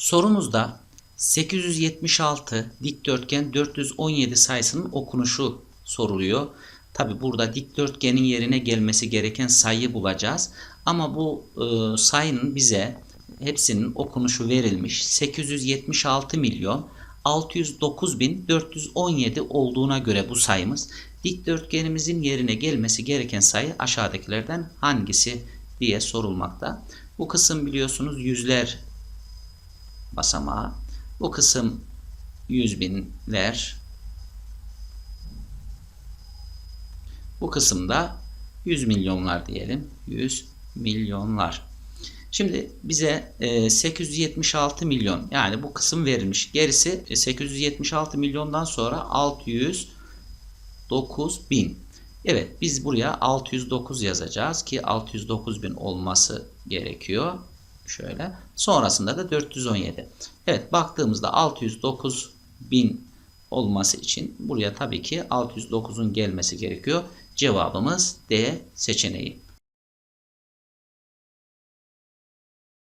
Sorumuzda 876 dikdörtgen 417 sayısının okunuşu soruluyor. Tabi burada dikdörtgenin yerine gelmesi gereken sayıyı bulacağız. Ama bu e, sayının bize hepsinin okunuşu verilmiş. 876 milyon 609 bin 417 olduğuna göre bu sayımız dikdörtgenimizin yerine gelmesi gereken sayı aşağıdakilerden hangisi diye sorulmakta. Bu kısım biliyorsunuz yüzler basamağı. Bu kısım yüz binler. Bu kısımda 100 milyonlar diyelim. 100 milyonlar. Şimdi bize e, 876 milyon yani bu kısım verilmiş. Gerisi e, 876 milyondan sonra 609 bin. Evet biz buraya 609 yazacağız ki 609 bin olması gerekiyor. Şöyle. Sonrasında da 417. Evet baktığımızda 609 bin olması için buraya tabii ki 609'un gelmesi gerekiyor. Cevabımız D seçeneği.